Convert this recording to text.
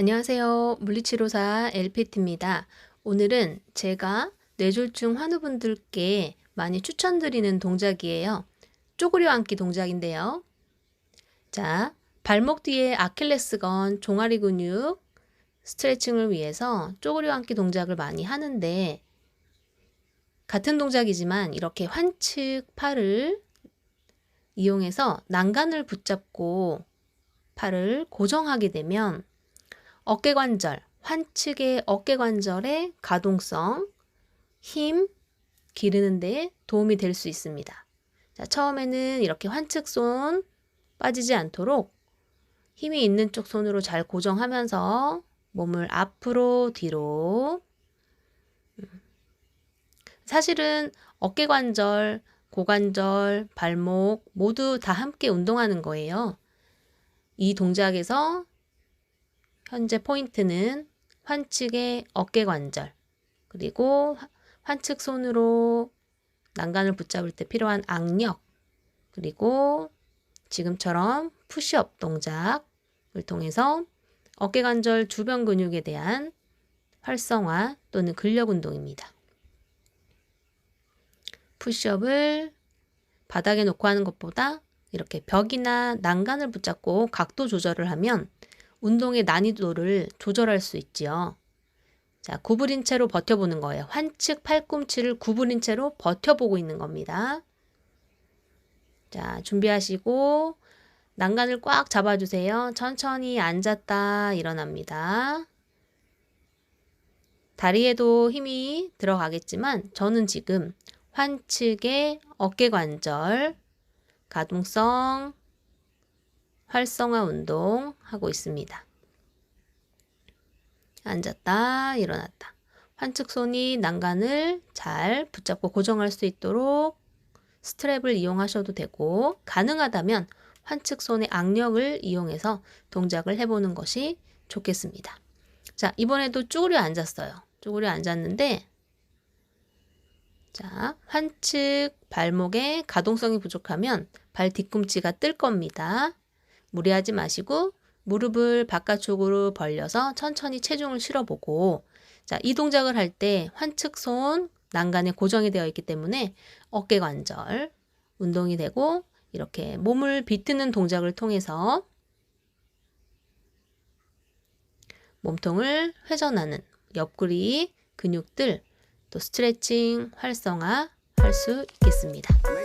안녕하세요. 물리치료사 LPT입니다. 오늘은 제가 뇌졸중 환우분들께 많이 추천드리는 동작이에요. 쪼그려 앉기 동작인데요. 자, 발목 뒤에 아킬레스건 종아리 근육 스트레칭을 위해서 쪼그려 앉기 동작을 많이 하는데 같은 동작이지만 이렇게 환측 팔을 이용해서 난간을 붙잡고 팔을 고정하게 되면 어깨관절, 환측의 어깨관절의 가동성, 힘 기르는 데 도움이 될 수 있습니다. 자, 처음에는 이렇게 환측손 빠지지 않도록 힘이 있는 쪽 손으로 잘 고정하면서 몸을 앞으로 뒤로 음. 사실은 어깨관절, 고관절, 발목 모두 다 함께 운동하는 거예요. 이 동작에서 현재 포인트는 환측의 어깨 관절, 그리고 환측 손으로 난간을 붙잡을 때 필요한 악력, 그리고 지금처럼 푸시업 동작을 통해서 어깨 관절 주변 근육에 대한 활성화 또는 근력 운동입니다. 푸시업을 바닥에 놓고 하는 것보다 이렇게 벽이나 난간을 붙잡고 각도 조절을 하면 운동의 난이도를 조절할 수 있지요. 자, 구부린 채로 버텨보는 거예요. 환측 팔꿈치를 구부린 채로 버텨보고 있는 겁니다. 자, 준비하시고 난간을 꽉 잡아주세요. 천천히 앉았다 일어납니다. 다리에도 힘이 들어가겠지만 저는 지금 환측의 어깨 관절, 가동성, 활성화 운동 하고 있습니다. 앉았다, 일어났다. 환측손이 난간을 잘 붙잡고 고정할 수 있도록 스트랩을 이용하셔도 되고, 가능하다면 환측손의 악력을 이용해서 동작을 해보는 것이 좋겠습니다. 자, 이번에도 쭈그려 앉았어요. 쭈그려 앉았는데, 자, 환측 발목의 가동성이 부족하면 발 뒤꿈치가 뜰 겁니다. 무리하지 마시고 무릎을 바깥쪽으로 벌려서 천천히 체중을 실어보고 자, 이 동작을 할 때 환측손 난간에 고정이 되어 있기 때문에 어깨 관절 운동이 되고 이렇게 몸을 비트는 동작을 통해서 몸통을 회전하는 옆구리 근육들 또 스트레칭 활성화 할 수 있겠습니다.